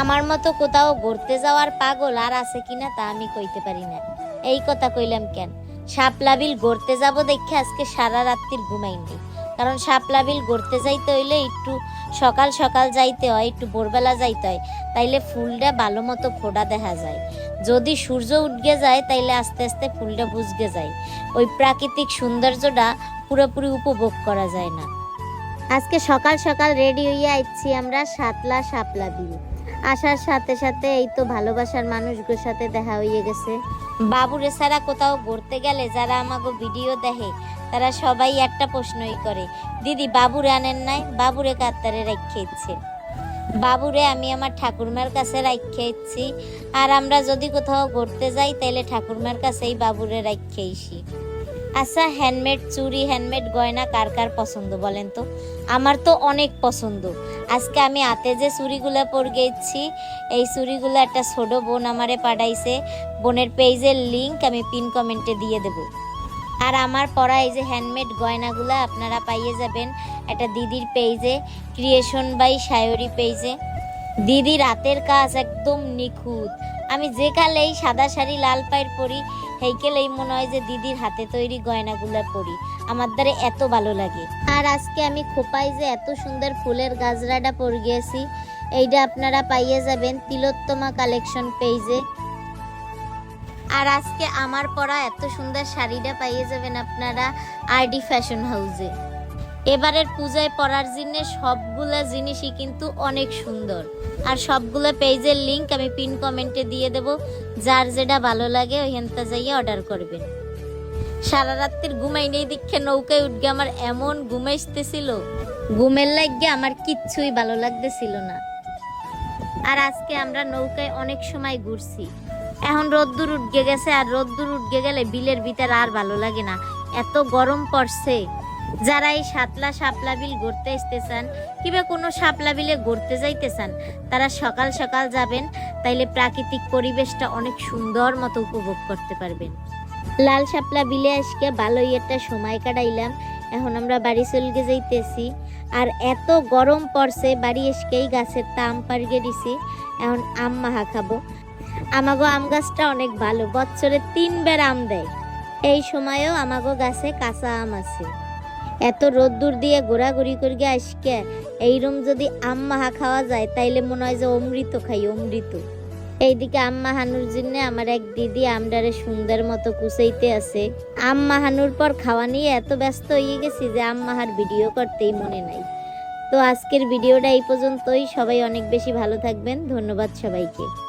আমার মতো কোথাও ঘুরতে যাওয়ার পাগল আর আছে কিনা তা আমি কইতে পারি না। এই কথা কইলাম কেন? সাপলাবিল ঘুরতে যাব দেখে আজকে সারা রাত্রির ঘুমাইনি কারণ সাপলাবিল ঘুরতে যাইতে হইলে একটু সকাল সকাল যাইতে হয়, একটু ভোরবেলা যাইতে হয়। তাইলে ফুলটা ভালো মতো ফোটা দেখা যায়। যদি সূর্য উঠগে যায়, তাইলে আস্তে আস্তে ফুলটা বুঝগে যায়। ওই প্রাকৃতিক সৌন্দর্যটা পুরোপুরি উপভোগ করা যায় না। আজকে সকাল সকাল রেডি হইয়া আইছি আমরা সাতলা শাপলা বিল। আসার সাথে সাথে এই তো ভালোবাসার মানুষগুলোর সাথে দেখা হইয়ে গেছে। বাবুরে ছাড়া কোথাও ঘুরতে গেলে যারা আমাকে ভিডিও দেখে, তারা সবাই একটা প্রশ্নই করে, দিদি, বাবুরে আনেন নাই? বাবুরে কাতারে রেখে ইচ্ছে বাবুরে, আমি আমার ঠাকুরমার কাছে রাখে ইচ্ছি আর আমরা যদি কোথাও ঘুরতে যাই তাহলে ঠাকুরমার কাছেই বাবুরে রাখে ইসি আচ্ছা হ্যান্ডমেড চুড়ি হ্যান্ডমেড গয়না কার কার পছন্দ বলেন তো? আমার তো অনেক পছন্দ। আজকে আমি হাতে যে চুড়িগুলো পরে গেছি এই চুড়িগুলো একটা ছোট বোন আমারে পাঠাইছে। বোনের পেজের লিঙ্ক আমি পিন কমেন্টে দিয়ে দেব। আর আমার পরা এই যে হ্যান্ডমেড গয়নাগুলো আপনারা পাইয়ে যাবেন একটা দিদির পেজে ক্রিয়েশন বাই সায়রি পেজে। দিদি রাতের কাজ একদম নিখুঁত। আমি যে কালেই সাদা শাড়ি, লাল পায়ের পরি হেইকেলেই মনে হয় যে দিদির হাতে তৈরি গয়নাগুলো পরি। আমার দ্বারে এত ভালো লাগে। আর আজকে আমি খোপাই যে এত সুন্দর ফুলের গাজরাটা পরে গিয়েছি এইটা আপনারা পাইয়ে যাবেন তিলোত্তমা কালেকশন পেজে আর আজকে আমার পরা এত সুন্দর শাড়িটা পাইয়ে যাবেন আপনারা আরডি ফ্যাশন হাউসে এবারের পূজায় পরার জন্য সবগুলা জিনিসই কিন্তু অনেক সুন্দর। আর সবগুলো পেজের লিংক আমি পিন কমেন্টে দিয়ে দেব। যার যেটা ভালো লাগে ওইখানটা যাইয়ে অর্ডার করবেন। সারা রাত্রির ঘুমাই নেই দেখে নৌকায় উঠগে আমার এমন ঘুমাইতেছিল ঘুমের লাগবে আমার কিচ্ছুই ভালো লাগতেছিল না। আর আজকে আমরা নৌকায় অনেক সময় ঘুরছি। এখন রোদ্দুর উঠগে গেছে, আর রোদ্দুর উঠগে গেলে বিলের ভিতর আর ভালো লাগে না। এত গরম পড়ছে। যারা এই সাতলা শাপলা বিল ঘুরতে চান কিংবা কোনো শাপলা বিলে ঘুরতে চান তারা সকাল সকাল যাবেন, তাইলে প্রাকৃতিক পরিবেশটা অনেক সুন্দর মতো উপভোগ করতে পারবেন। লাল শাপলা বিলে আজকে ভালোই একটা সময় কাটাইলাম, এখন আমরা বাড়ি চলকে যাইতেছি। আর এত গরম পড়ছে, বাড়ি এসকেই গাছের তাম পাড়িয়ে দিছি, এখন আম মাহা খাব। আমাগো আম গাছটা অনেক ভালো বছরে তিনবার আম দেয়। এই সময়েও আমাগো গাছে কাঁচা আম আছে। এত রোদ্দুর দিয়ে ঘোরাঘুরি করিয়ে আসকে, এইরম যদি আম মাহা খাওয়া যায়, তাইলে মনে হয় যে অমৃত খাই, অমৃত। এইদিকে আম মাহানুর জন্য আমার এক দিদি আমডারে সুন্দর মতো কুচাইতে আছে। আম মাহানুর পর খাওয়া নিয়ে এত ব্যস্ত হয়ে গেছি যে আম মাহার ভিডিও করতেই মনে নাই। তো আজকের ভিডিওটা এই পর্যন্তই। সবাই অনেক বেশি ভালো থাকবেন। ধন্যবাদ সবাইকে।